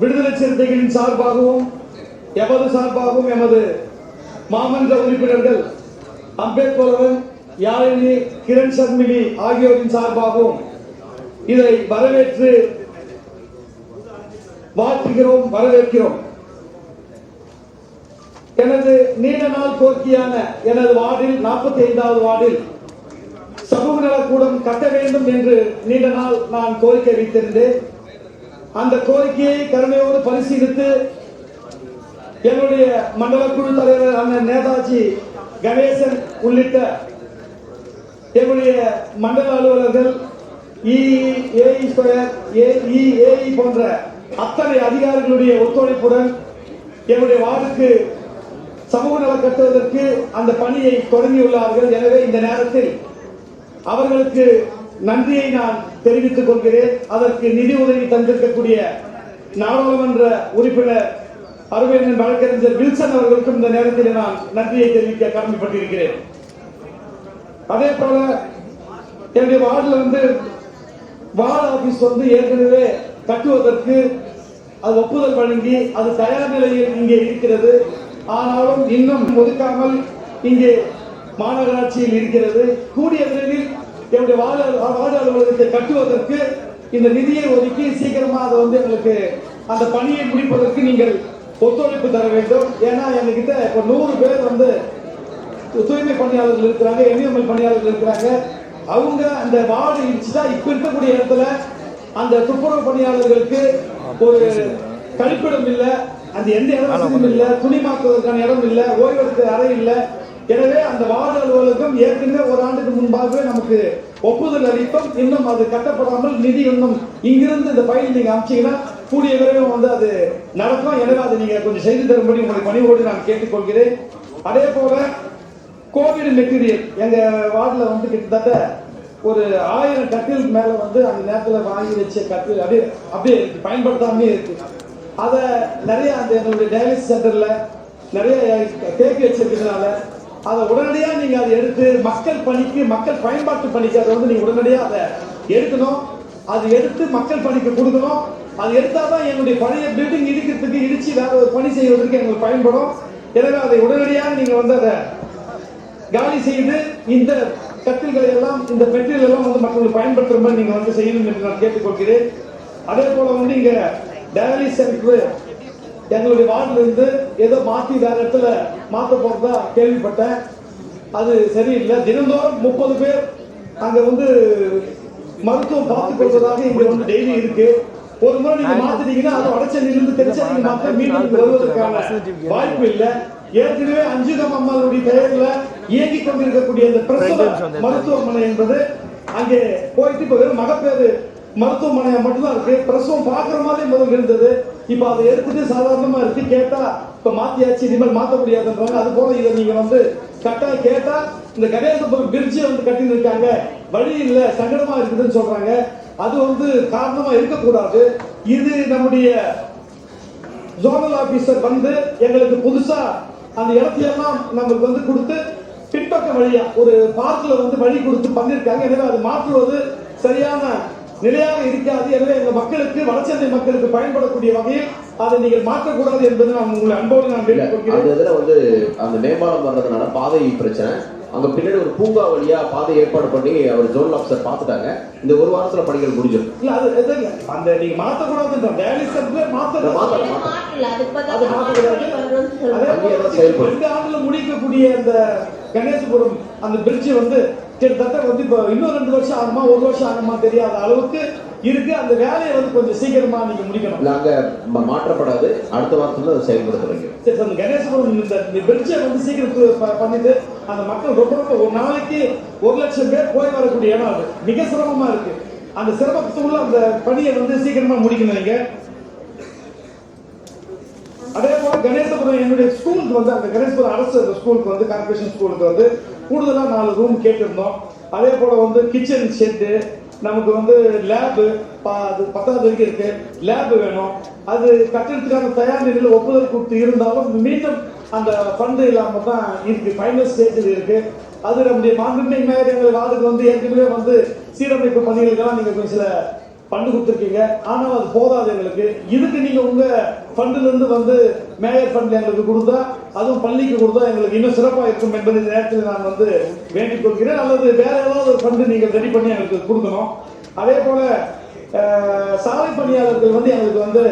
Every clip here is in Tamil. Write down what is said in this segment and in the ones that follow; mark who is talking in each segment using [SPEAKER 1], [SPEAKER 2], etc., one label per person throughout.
[SPEAKER 1] விடுதலை சிறுத்தைகளின் சார்பாகவும் எமது சார்பாகவும் எமது மாமன்ற உறுப்பினர்கள் அம்பேத்கரன் யாழினி கிரண் சர்மினி ஆகியோரின் சார்பாகவும் இதை வரவேற்று வாழ்த்துகிறோம் வரவேற்கிறோம். எனது நீண்ட நாள் கோரிக்கையான எனது வார்டில் நாற்பத்தி ஐந்தாவது வார்டில் சமூக நலக்கூடம் கட்ட வேண்டும் என்று நீண்ட நாள் நான் கோரிக்கை வைத்திருந்தேன். அந்த கோரிக்கையை கருணையோடு பரிசீலித்து என்னுடைய மண்டல குழு தலைவர் அண்ணன் நேதாஜி கணேசன் உள்ளிட்ட என்னுடைய மண்டல அலுவலர்கள் ஏஇ போன்ற அத்தனை அதிகாரிகளுடைய ஒத்துழைப்புடன் என்னுடைய வார்டுக்கு சமூக நலம் கட்டுவதற்கு அந்த பணியை தொடங்கியுள்ளார்கள். எனவே இந்த நேரத்தில் அவர்களுக்கு நன்றியை நான் தெரிவித்துக் கொள்கிறேன். அதற்கு நிதி உதவி தந்திருக்கக்கூடிய நாடாளுமன்ற உறுப்பினர் அருமையன் வழக்கறிஞர் வில்சன் அவர்களுக்கும் இந்த நேரத்தில் நான் நன்றியை தெரிவிக்க கடமைப்பட்டிருக்கிறேன். அதே போல என்னுடைய வார்டில் வந்து வார்டு ஆபீஸ் வந்து ஏற்கனவே கட்டுவதற்கு அது ஒப்புதல் வழங்கி அது தயார் நிலையில் இங்கே இருக்கிறது. ஆனாலும் இன்னும் ஒதுக்காமல் இங்கே மாநகராட்சியில் இருக்கிறது. கூடிய விரைவில் வார்டு வார்டு அலுவலகத்தை கட்டுவதற்கு இந்த நிதியை ஒதுக்கி சீக்கிரமா அதை வந்து எங்களுக்கு அந்த பணியை முடிப்பதற்கு நீங்கள் ஒத்துழைப்பு தர வேண்டும். ஏன்னா எங்ககிட்ட இப்போ நூறு பேர் வந்து தூய்மை பணியாளர்கள் இருக்கிறாங்க என்எம்எல் பணியாளர்கள் இருக்கிறாங்க. அவங்க அந்த வார்டு இடிச்சுட்டா இப்ப இருக்கக்கூடிய இடத்துல அந்த துப்புரவு பணியாளர்களுக்கு ஒரு கழிப்பிடம் இல்ல அந்த எந்த இட வசதியும் இல்ல துணிமாக்குவதற்கான இடம் இல்ல ஓய்வெடுக்க அறை இல்ல எனவே அந்த வார்டு அலுவலகம் ஏற்கனவே ஒரு ஆண்டுக்கு முன்பாகவே நமக்கு ஒப்புதல் அளித்தோம் இன்னும் அது கட்டப்படாமல் நிதி இன்னும் இங்கிருந்து இந்த பயில் நீங்க அமைச்சீங்கன்னா கூடிய விரைவில் வந்து அது நடக்கும். எனவே அதை நீங்க கொஞ்சம் செய்து தரும்படி உங்களை பணிவோடு நான் கேட்டுக்கொள்கிறேன். அதே போல கோவிட் மெட்டீரியல் எங்க வார்டில் வந்து கிட்டத்தட்ட ஒரு ஆயிரம் கட்டில் மேல வந்து அந்த நேரத்தில் வாங்கி வச்ச கட்டில் அப்படியே அப்படியே இருக்கு. பயன்படுத்தாமே இருக்கு. அதை நிறைய அந்த எங்களுடைய டயாலிசிஸ் சென்டர்ல நிறைய தேக்கி வச்சிருக்கிறதுனால அதை உடனடியா நீங்க அதை எடுத்து மக்கள் பணிக்கு மக்கள் பயன்பாட்டு பணிக்கு அதை வந்து நீங்க உடனடியா அதை எடுக்கணும். அது எடுத்து மக்கள் பணிக்கு கொடுக்கணும். அது எடுத்தாதான் எங்களுடைய பழைய பில்டிங் இடிக்கிறதுக்கு இடிச்சு வேற ஒரு பணி செய்வதற்கு எங்களுக்கு பயன்படும். எனவே அதை உடனடியாக நீங்க வந்து அதை காலி செய்து இந்த கட்டில்களை எல்லாம் இந்த பெட்டில் எல்லாம் வந்து மக்களுக்கு பயன்படுத்துற மாதிரி நீங்க வந்து செய்யணும் என்று நான் கேட்டுக்கொள்கிறேன். அதே போல வந்து இங்க டயாலிஸ் சென்டர் எங்களுடைய வார்டில் இருந்து ஏதோ மாத்தி வேற இடத்துல மாத்த போறதா கேள்விப்பட்டேன். அது சரியில்லை. தினந்தோறும் முப்பது பேர் அங்க வந்து மருத்துவம் பார்த்து கொள்வதாக இங்க வந்து டெய்லி இருக்கு. ஒரு முறை நீங்க மாத்திட்டீங்கன்னா அது வடச்சென்னையில இருந்து திருச்சென்னைக்கு மாத்த மீண்டும் வருவதற்கான வாய்ப்பு இல்லை. ஏற்கனவே அஞ்சுகம் அம்மாளுடைய பெயர்ல இயங்கிக் கொண்டிருக்கக்கூடிய இந்த பிரசவ மருத்துவமனை என்பது அங்கே போயிட்டு இப்ப வெறும் மகப்பேறு மருத்துவமனையா மட்டும்தான் இருக்கு. பிரசவம் பாக்குற மாதிரி முதல் இருந்தது. இப்ப அதை எடுத்துட்டு சாதாரணமா இருக்கு கேட்டா இப்ப மாத்தியாச்சு இனிமேல் மாத்த முடியாதுன்றாங்க அது போல இதை நீங்க வந்து கட்டா கேட்டா இந்த கணேசபுரம் பிரிட்ஜை வந்து கட்டின்னு இருக்காங்க வழி இல்ல சங்கடமா இருக்குதுன்னு சொல்றாங்க. அது வந்து காரணமா இருக்கக்கூடாது. இது நம்முடைய ஜோனல் ஆபீசர் வந்து எங்களுக்கு புதுசா அந்த இடத்தையெல்லாம் நம்மளுக்கு வந்து கொடுத்து பின்பக்க வழியா ஒரு பார்க்ல வந்து வழி கொடுத்து பண்ணிருக்காங்க எனவே அது மாற்றுவது சரியான நிலையாக இருக்காது எனவே எங்க மக்களுக்கு வடசென்னை மக்களுக்கு பயன்படக்கூடிய வகையில் அதை நீங்கள் மாற்றக்கூடாது என்பது நான் உங்களை அன்போடு நான்
[SPEAKER 2] அந்த இதுல வந்து அந்த மேம்பாலம் வர்றதுனால பாதை பிரச்சனை. அங்க பின்னாடி ஒரு பூங்கா வழியா பாதை ஏற்பாடு பண்ணி அவர் ஜோனல் ஆஃபீஸர் பார்த்துட்டாங்க. இந்த ஒரு வாரத்துல பணிகள் முடிஞ்சிடும்.
[SPEAKER 1] இல்ல அது இல்ல. அந்த நீங்க மாற்றக்கூடாதுன்ற வேலை சென்று
[SPEAKER 2] தான்
[SPEAKER 1] போல
[SPEAKER 2] செயல்படும்.
[SPEAKER 1] இந்த ஆண்டுல முடிக்கக்கூடிய அந்த கணேசபுரம் அந்த பிரிட்ஜ் வந்து கிட்டத்தட்ட வந்து இப்போ இன்னும் ரெண்டு வருஷம் ஆகுமா ஒரு வருஷம் ஆகுமா தெரியாத அளவுக்கு இருக்கு. அந்த வேலையை வந்து கொஞ்சம் சீக்கிரமா நீங்க முடிக்கணும்.
[SPEAKER 2] ம- மாற்றப்படாது. அடுத்த வாரத்துல அதை செயல்படுத்த வைக்கும்
[SPEAKER 1] சரி, அந்த கணேசபுரம் இந்த பிரிட்ஜை வந்து சீக்கிரம் பண்ணிட்டு அந்த மக்கள் ரொம்ப ரொம்ப ஒரு நாளைக்கு ஒரு லட்சம் பேர் போய் வரக்கூடிய இடம் அது. மிக சிரமமா இருக்கு. அந்த சிரமத்துக்குள்ள அந்த பணியை வந்து சீக்கிரமா முடிக்கணும் நீங்க. அதே போல கணேசபுரம் என்னுடைய ஸ்கூலுக்கு வந்து அந்த கணேசபுரம் அரசு ஸ்கூலுக்கு வந்து கார்பரேஷன் ஸ்கூலுக்கு வந்து கூடுதலாக நாலு ரூம் கேட்டிருந்தோம். அதே போல வந்து கிச்சன் ஷெட்டு நமக்கு வந்து லேபு அது பத்தாவது வரைக்கும் இருக்கு. லேபு வேணும். அது கட்டிடத்துக்கான தயார் நிலையில் ஒப்புதல் கொடுத்து இருந்தாலும் மீண்டும் அந்த ஃபண்டு இல்லாமல் தான் இருக்கு ஃபைனல் ஸ்டேஜில் இருக்கு. அது நம்முடைய மாண்புமிகு மேயர் எங்கள் வார்டுக்கு வந்து ஏற்கனவே வந்து சீரமைப்பு பணிகளுக்கெல்லாம் நீங்கள் கொஞ்சம் சில ஃபண்டு கொடுத்துருக்கீங்க. ஆனால் அது போதாது எங்களுக்கு. இதுக்கு நீங்கள் உங்கள் ஃபண்டுலேருந்து வந்து மேயர் ஃபண்ட் எங்களுக்கு கொடுத்தா அதுவும் பள்ளிக்கு கொடுத்தா எங்களுக்கு இன்னும் சிறப்பாக இருக்கும் என்பதை இந்த நேரத்தில் நான் வந்து வேண்டிக் கொள்கிறேன். அல்லது வேற ஏதாவது ஒரு ஃபண்டு நீங்கள் ரெடி பண்ணி எங்களுக்கு கொடுக்கணும். அதே போல் சாலை பணியாளர்கள் வந்து எங்களுக்கு வந்து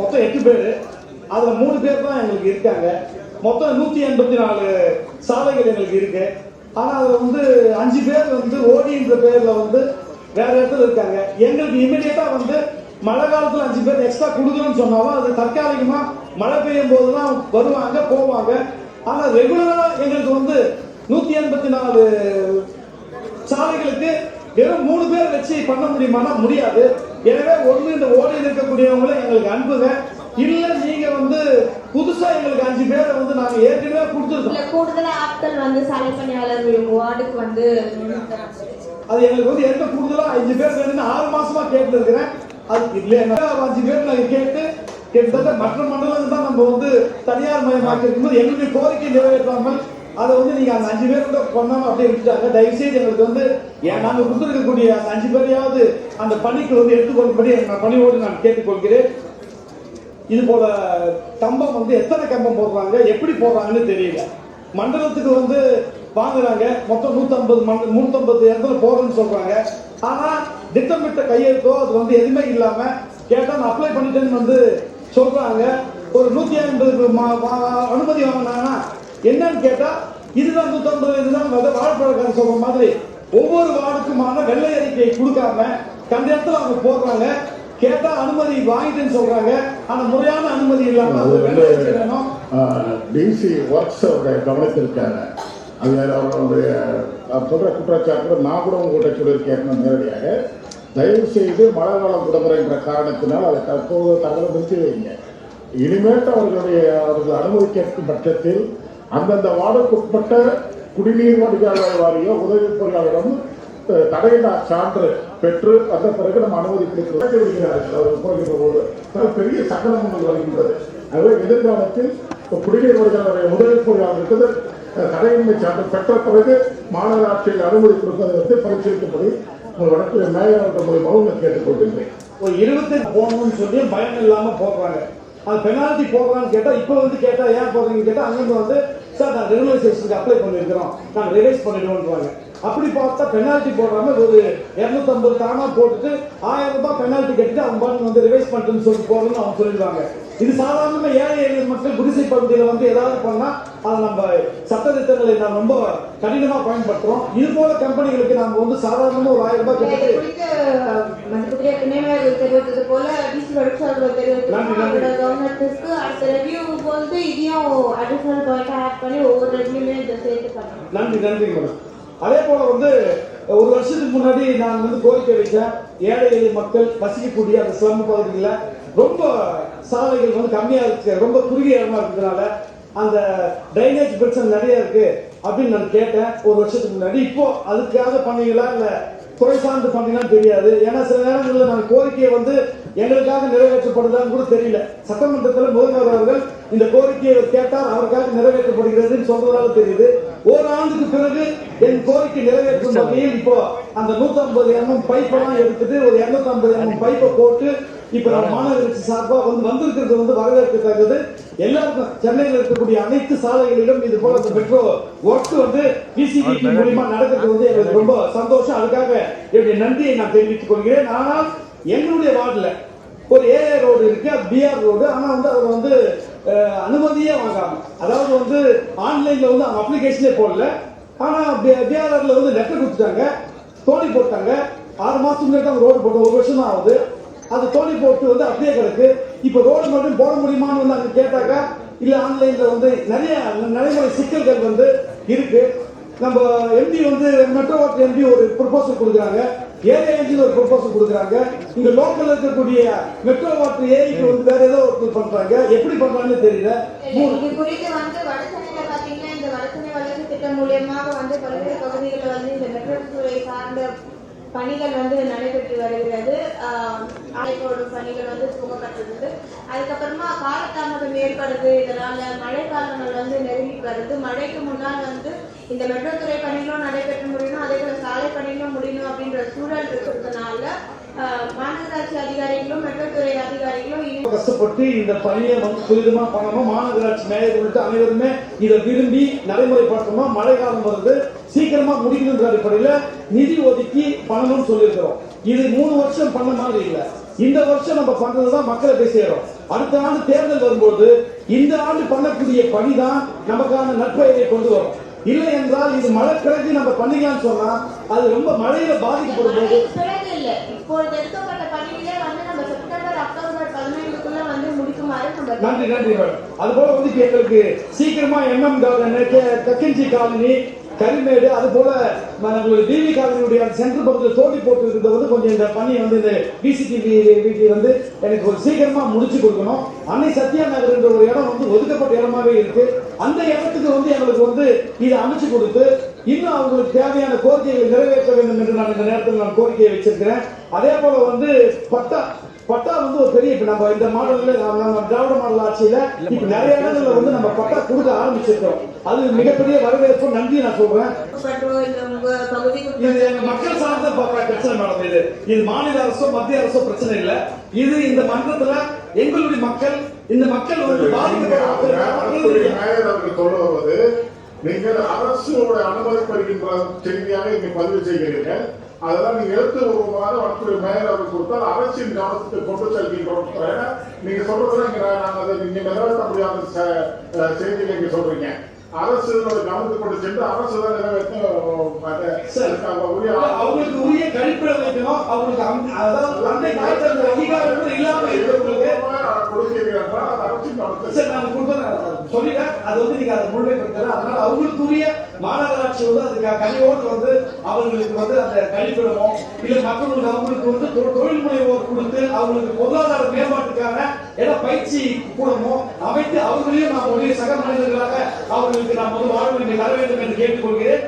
[SPEAKER 1] மொத்தம் எட்டு பேர். அதில் மூணு பேர் தான் எங்களுக்கு இருக்காங்க. மொத்தம் நூற்றி எண்பத்தி நாலு சாலைகள் எங்களுக்கு இருக்குது ஆனால் அதில் வந்து அஞ்சு பேர் வந்து ஓடின்ற பேரில் வந்து வேற இடத்துல இருக்காங்க. எங்களுக்கு இமீடியட்டா வந்து மழை காலத்துல அஞ்சு பேர் எக்ஸ்ட்ரா கொடுக்கணும்னு சொன்னாலும் அது தற்காலிகமா மழை பெய்யும் போதுதான் வருவாங்க போவாங்க. ஆனா ரெகுலரா எங்களுக்கு வந்து நூத்தி எண்பத்தி நாலு சாலைகளுக்கு வெறும் மூணு பேர் வச்சு பண்ண முடியுமானா முடியாது. எனவே ஒண்ணு இந்த ஓடையில் இருக்கக்கூடியவங்களை எங்களுக்கு அனுப்புங்க இல்ல நீங்க வந்து புதுசா எங்களுக்கு அஞ்சு பேரை வந்து நாங்க ஏற்கனவே கொடுத்துருக்கோம்.
[SPEAKER 3] கூடுதலா ஆட்கள் வந்து சாலை பணியாளர்கள் வார்டுக்கு வந்து
[SPEAKER 1] அது எங்களுக்கு வந்து என்ன கூடுதலா அஞ்சு பேர் வேணும்னு ஆறு மாசமா கேட்டு இருக்கிறேன். அது இல்லைன்னா அஞ்சு பேர் நாங்க கேட்டு கிட்டத்தட்ட மற்ற மண்டலங்கள் தான் நம்ம வந்து தனியார் மயமாக்கி இருக்கும்போது எங்களுடைய கோரிக்கை நிறைவேற்றாமல் அதை வந்து நீங்க அந்த அஞ்சு பேர் கூட பண்ணாம அப்படியே விட்டுட்டாங்க. தயவு செய்து எங்களுக்கு வந்து ஏன் நாங்க கொடுத்துருக்கக்கூடிய அந்த அஞ்சு பேரையாவது அந்த பணிக்கு வந்து எடுத்துக்கொள்ளும்படி நான் பணியோடு நான் கேட்டுக்கொள்கிறேன். இது போல கம்பம் வந்து எத்தனை கம்பம் போடுறாங்க எப்படி போடுறாங்கன்னு தெரியல. மண்டலத்துக்கு வந்து வாங்குறாங்க. மொத்தம் 150 மண்ட 150 இடத்துல போடுறேன்னு சொல்றாங்க. ஆனா திட்டமிட்ட கையெழுத்தோ அது வந்து எதுவுமே இல்லாம கேட்டா நான் அப்ளை பண்ணிட்டேன்னு வந்து சொல்றாங்க. ஒரு நூத்தி ஐம்பது அனுமதி வாங்கினாங்கன்னா என்னன்னு கேட்டா இதுதான் நூத்தம்பது இதுதான் வந்து வாழைப்பழக்காரர் சொல்ற மாதிரி ஒவ்வொரு வார்டுக்குமான வெள்ளை அறிக்கை கொடுக்காம கண்ட இடத்துல அவங்க போடுறாங்க. கேட்டா அனுமதி வாங்கிட்டேன்னு சொல்றாங்க. ஆனா முறையான அனுமதி இல்லாம
[SPEAKER 4] டிசி ஒர்க்ஸ் அவருடைய கவனத்திற்காக அது அவர்களுடைய சொல்கிற குற்றச்சாட்டு நான் கூட உங்கள்கிட்ட சொல்லியிருக்கேன் நேரடியாக தயவு செய்து மழை காலம் விடுமுறைன்ற காரணத்தினால் அதை தற்போது தகவல் நிறுத்தி வைங்க இனிமேட்டு அவர்களுடைய அவர்கள் அனுமதி கேட்கும் பட்சத்தில் அந்தந்த வார்டுக்குட்பட்ட குடிநீர் வடிகால் வாரிய உதவி பொறியாளரிடம் அஹ், சான்று பெற்று வந்த பிறகு நம்ம அனுமதி கொடுக்கிறார்கள் அவர் போது பெரிய சகலம் வருகின்றது ஆகவே எதிர்காலத்தில் குடிநீர் வடிகால் உதவி பொறியாளருக்கு தடையின்மை சான்று பெற்ற பிறகு மாநகராட்சியில் அனுமதி கொடுப்பதை வந்து பரிசீலிக்கும்படி உங்கள் வடக்கு மேயர் அவர்கள் மூலியமாக நான் கேட்டுக்கொள்கின்றேன்.
[SPEAKER 1] ஒரு இருபத்தி போகணும்னு சொல்லி பயம் இல்லாமல் போடுறாங்க அது பெனால்டி போடுறான்னு கேட்டால் இப்போ வந்து கேட்டால் ஏன் போடுறீங்கன்னு கேட்டால் அங்கேருந்து வந்து சார் நான் ரெகுலரைசேஷனுக்கு அப்ளை பண்ணிருக்கிறோம் நான் ரிவைஸ் பண்ணிடுவோன்றாங்க அப்படி பார்த்தா பெனால்டி போடாம ஒரு இருநூத்தம்பது தானா போட்டுட்டு ஆயிரம் ரூபாய் பெனால்டி கட்டிட்டு அவங்க பாட்டு வந்து ரிவைஸ் பண்ணிட்டுன்னு சொல்லி போடணும்னு அவங்க சொல்லிடுவாங்க. இது சாதாரணமா ஏழை எளிய மக்கள் குடிசை பகுதியில வந்து ஏதாவது பண்ணா அதை நம்ம சட்டத்திட்டங்களை நாம் ரொம்ப கடினமா பயன்படுத்துறோம். இது போல கம்பெனிகளுக்கு நம்ம வந்து சாதாரணமா ஒரு ஆயிரம் ரூபாய் கட்டிட்டு
[SPEAKER 3] போல
[SPEAKER 1] நன்றி, நன்றி.
[SPEAKER 3] அடுத்த ரெவ்யூ போது இதையும் அடிஷனல் பாயிண்ட் ஆட் பண்ணி ஒவ்வொரு ரெவ்யூமே இதை சேர்த்து பண்ணணும்.
[SPEAKER 1] நன்றி நன்றி மேடம் அதே போல வந்து ஒரு வருஷத்துக்கு முன்னாடி நான் வந்து கோரிக்கை வைத்தேன். ஏழை எளிய மக்கள் வசிக்கக்கூடிய அந்த ஸ்லம் பகுதிகளில் ரொம்ப சாலைகள் வந்து கம்மியாக இருக்கு ரொம்ப குறுகிய இடமா இருக்கிறதுனால அந்த ட்ரைனேஜ் பிரச்சனை நிறைய இருக்கு அப்படின்னு நான் கேட்டேன். ஒரு வருஷத்துக்கு முன்னாடி. இப்போ அதுக்காக பண்ணீங்களா இல்லை துறை சார்ந்து பண்ணினா தெரியாது. ஏன்னா சில நேரங்களில் நான் கோரிக்கையை வந்து எங்களுக்காக நிறைவேற்றப்படுதான்னு கூட தெரியல. சட்டமன்றத்தில் முதல்வர் அவர்கள் இந்த கோரிக்கையை கேட்டால் அவருக்காக நிறைவேற்றப்படுகிறதுன்னு சொல்றதால தெரியுது. ஓராண்டுக்கு பிறகு என் கோரிக்கை நிறைவேற்றும் வகையில் இப்போ அந்த 150 எம்எம் பைப்பெல்லாம் எடுத்துட்டு ஒரு 250 எம்எம் பைப்பை போட்டு இப்ப நம்ம மாநகராட்சி சார்பாக வந்து வந்திருக்கிறது வந்து வரவேற்கத்தக்கது எல்லாருக்கும் சென்னையில் இருக்கக்கூடிய அனைத்து சாலைகளிலும் இது போல இந்த மெட்ரோ ஒர்க் வந்து பிசிபி மூலியமா நடக்கிறது வந்து எங்களுக்கு ரொம்ப சந்தோஷம். அதுக்காக என்னுடைய நன்றியை நான் தெரிவித்துக் கொள்கிறேன். ஆனால் எங்களுடைய வார்டுல ஒரு ஏஏ ரோடு இருக்கு பிஆர் ரோடு ஆனா வந்து அவர் வந்து அனுமதியே வாங்காம அதாவது வந்து ஆன்லைன்ல வந்து அவங்க அப்ளிகேஷனே போடல. ஆனா பிஆர்ஆர்ல வந்து லெட்டர் கொடுத்துட்டாங்க தோண்டி போட்டாங்க. ஆறு மாசத்துக்கு முன்னாடி தான் ரோடு போட்டு ஒரு வருஷம் தான் ஆகுது. அது தோண்டி போட்டு வந்து அப்படியே கிடக்கு. இப்போ ரோடு மட்டும் போட முடியுமான்னு வந்து அங்கே கேட்டாக்கா இல்லை ஆன்லைனில் வந்து நிறைய நடைமுறை சிக்கல்கள் வந்து இருக்கு. நம்ம எம்பி வந்து மெட்ரோ வாட்டர் எம்பி ஒரு ப்ரொபோசல் கொடுக்குறாங்க. ஏரியா எம்பி ஒரு ப்ரொபோசல் கொடுக்குறாங்க. இங்கே லோக்கலில் இருக்கக்கூடிய மெட்ரோ வாட்டர் ஏரிக்கு வந்து வேற ஏதோ ஒரு பண்ணுறாங்க எப்படி பண்ணுறாங்கன்னு தெரியல.
[SPEAKER 3] இது குறித்து வந்து இந்த வடசென்னை வளர்ச்சி திட்டம் மூலியமாக வந்து பல்வேறு பகுதிகளில் வந்து இந்த மெட்ரோ துறை சார்ந்த பணிகள் வந்து நடைபெற்று வருகிறது. ஆஹ் பணிகள் வந்து துவங்கப்பட்டிருந்தது அதுக்கப்புறமா காலதாமதம் ஏற்படுது. இதனால மழை காலங்கள் வந்து நெருங்கி வருது. மழைக்கு முன்னால் வந்து இந்த மெட்ரோ துறை பணிகளும் நடைபெற்று முடியணும். அதே போல சாலை பணிகளும் முடியணும் அப்படின்ற சூழல் இருக்கிறதுனால மாநகராட்சி அதிகாரிகளும் மெட்ரோ துறை அதிகாரிகளும்
[SPEAKER 1] கஷ்டப்பட்டு இந்த பணியை வந்து துரிதமா பண்ணணும். மாநகராட்சி மேயர் உள்ளிட்ட அனைவருமே இதை விரும்பி நடைமுறைப்படுத்தணும்? மழை காலம் வருது. சீக்கிரமா முடிக்கணுன்ற அடிப்படையில நிதி ஒதுக்கி பண்ணணும்னு சொல்லியிருக்கிறோம். இது மூணு வருஷம் பண்ண மாதிரி இல்ல. இந்த வருஷம் நம்ம பண்றதுதான் மக்களை போய் சேரும். அடுத்த ஆண்டு தேர்தல் வரும்போது இந்த ஆண்டு பண்ணக்கூடிய பணி தான் நமக்கான நற்பெயரை கொண்டு வரும். இல்லை என்றால் இது மழை கிழக்கு நம்ம பண்ணிக்கலாம்னு சொன்னா அது ரொம்ப மழையில பாதிக்கப்படும் போது
[SPEAKER 3] பிறகு
[SPEAKER 1] நன்றி நன்றி மேடம். அது போல வந்து எங்களுக்கு சீக்கிரமா எம்எம் கார்டன் கக்கிஞ்சி காலனி கரிமேடு அது போல நம்மளுடைய டிவி காலனியுடைய அந்த சென்ட்ரல் பக்கத்தில் தோண்டி போட்டு இருக்கிறது வந்து கொஞ்சம் இந்த பணியை வந்து இந்த பிசிடிவி வீட்டில் வந்து எனக்கு ஒரு சீக்கிரமா முடிச்சு கொடுக்கணும். அன்னை சத்யா நகர்ன்ற ஒரு இடம் வந்து ஒதுக்கப்பட்ட இடமாவே இருக்கு. அந்த இடத்துக்கு வந்து எங்களுக்கு வந்து இதை அமைச்சு கொடுத்து இன்னும் அவங்களுக்கு தேவையான கோரிக்கைகளை நிறைவேற்ற வேண்டும் என்று நான் இந்த நேரத்தில் நான் கோரிக்கையை வச்சிருக்கிறேன். அதே போல வந்து பட்டா பட்டா வந்து ஒரு பெரிய இப்ப நம்ம இந்த மாடல்ல நம்ம திராவிட மாடல் ஆட்சியில இப்ப நிறைய இடங்கள்ல வந்து நம்ம பட்டா கொடுக்க ஆரம்பிச்சிருக்கோம் அது மிகப்பெரிய வரவேற்பு நன்றி நான் சொல்றேன். இது எங்க மக்கள் சார்ந்த பிரச்சனை மேடம் இது. இது மாநில அரசோ மத்திய அரசோ பிரச்சனை இல்ல. இது இந்த மன்றத்துல எங்களுடைய மக்கள் இந்த மக்கள் வந்து
[SPEAKER 4] வருவது நீங்கள் அரசோட அனுமதி பெறுகின்ற செய்தியாக இங்கே பதிவு செய்கிறீர்கள் அதெல்லாம் நீங்க எழுத்துப்பூர்வமாக வனத்துறை மேயர் அவர்கள் கொடுத்தால் அரசின் கவனத்துக்கு கொண்டு செல்கின்றோம். நீங்க சொல்றதுல நாங்க அதை நீங்க நிறைவேற்ற முடியாத செய்திகளை இங்க சொல்றீங்க. அரசோட கவனத்துக்கு கொண்டு சென்று அரசு தான் நிறைவேற்ற
[SPEAKER 1] அவங்களுக்கு உரிய கழிப்பிடம் வைக்கணும். அவங்களுக்கு அதாவது கூட இல்லாம
[SPEAKER 4] கொடுக்கிறீர்கள்
[SPEAKER 1] சரி நான் கொடுத்தேன் சொல்லிட்டேன் அது வந்து நீங்க அதை முழுமைப்படுத்தல அதனால அவங்களுக்குரிய மாநகராட்சி வந்து அதுக்கு கனிவோடு வந்து அவங்களுக்கு வந்து அந்த கழிப்பிடமோ இல்ல மக்களுக்கு அவங்களுக்கு வந்து தொ- தொழில் முனைவோர் கொடுத்து அவங்களுக்கு பொருளாதார மேம்பாட்டுக்கான இட பயிற்சி கூடமோ அமைத்து அவர்களையும் நாம் ஒரு சக மனிதர்களாக அவர்களுக்கு நாம் வந்து வாழ்வு தர வேண்டும் என்று கேட்டுக்கொள்கிறேன்.